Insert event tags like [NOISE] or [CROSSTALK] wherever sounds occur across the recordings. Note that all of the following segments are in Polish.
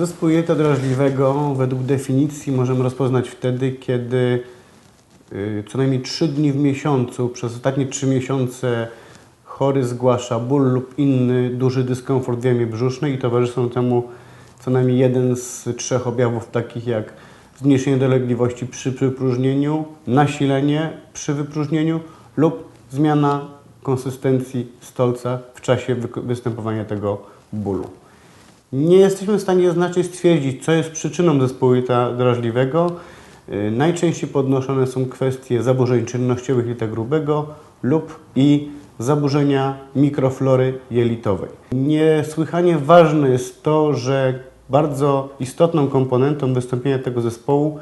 Zespół jelita drażliwego według definicji możemy rozpoznać wtedy, kiedy y, co najmniej 3 dni w miesiącu, przez ostatnie 3 miesiące chory zgłasza ból lub inny duży dyskomfort w jamie brzusznej i towarzyszą temu co najmniej jeden z trzech objawów takich jak zmniejszenie dolegliwości przy wypróżnieniu, nasilenie przy wypróżnieniu lub zmiana konsystencji stolca w czasie występowania tego bólu. Nie jesteśmy w stanie znacznie stwierdzić, co jest przyczyną zespołu jelita drażliwego. Yy, Najczęściej podnoszone są kwestie zaburzeń czynnościowych jelita grubego lub i zaburzenia mikroflory jelitowej. Niesłychanie ważne jest to, że bardzo istotną komponentą wystąpienia tego zespołu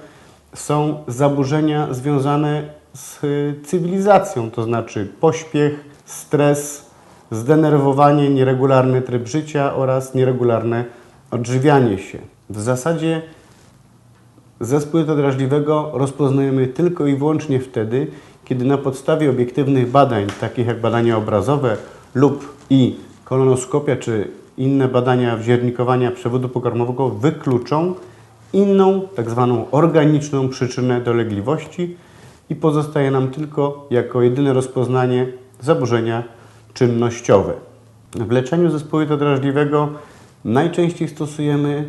są zaburzenia związane z y, cywilizacją, to znaczy pośpiech, stres, zdenerwowanie, nieregularny tryb życia oraz nieregularne odżywianie się. W zasadzie zespół drażliwego rozpoznajemy tylko i wyłącznie wtedy, kiedy na podstawie obiektywnych badań, takich jak badania obrazowe lub i kolonoskopia czy inne badania wziernikowania przewodu pokarmowego wykluczą inną, tak zwaną organiczną przyczynę dolegliwości i pozostaje nam tylko jako jedyne rozpoznanie zaburzenia czynnościowe. W leczeniu zespołu drażliwego najczęściej stosujemy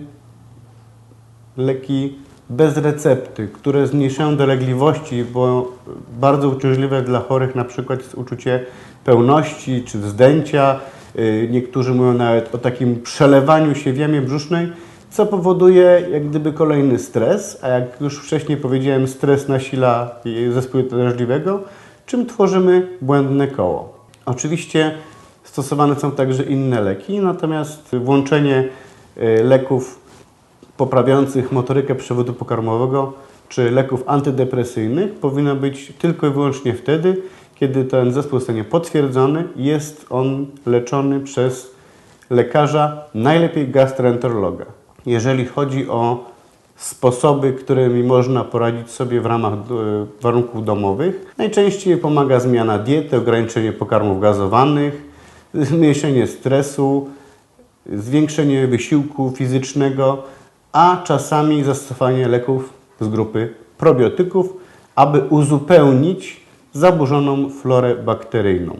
leki bez recepty, które zmniejszają dolegliwości, bo bardzo uciążliwe dla chorych na przykład jest uczucie pełności czy wzdęcia. Yy, Niektórzy mówią nawet o takim przelewaniu się w jamie brzusznej, co powoduje jak gdyby kolejny stres, a jak już wcześniej powiedziałem, stres nasila yy, zespół drażliwego, czym tworzymy błędne koło. Oczywiście stosowane są także inne leki, natomiast włączenie yy, leków poprawiających motorykę przewodu pokarmowego czy leków antydepresyjnych powinno być tylko i wyłącznie wtedy, kiedy ten zespół zostanie potwierdzony jest on leczony przez lekarza, najlepiej gastroenterologa. Jeżeli chodzi o sposoby, którymi można poradzić sobie w ramach e, warunków domowych, najczęściej pomaga zmiana diety, ograniczenie pokarmów gazowanych, [LAUGHS] zmniejszenie stresu, zwiększenie wysiłku fizycznego, a czasami zastosowanie leków z grupy probiotyków, aby uzupełnić zaburzoną florę bakteryjną.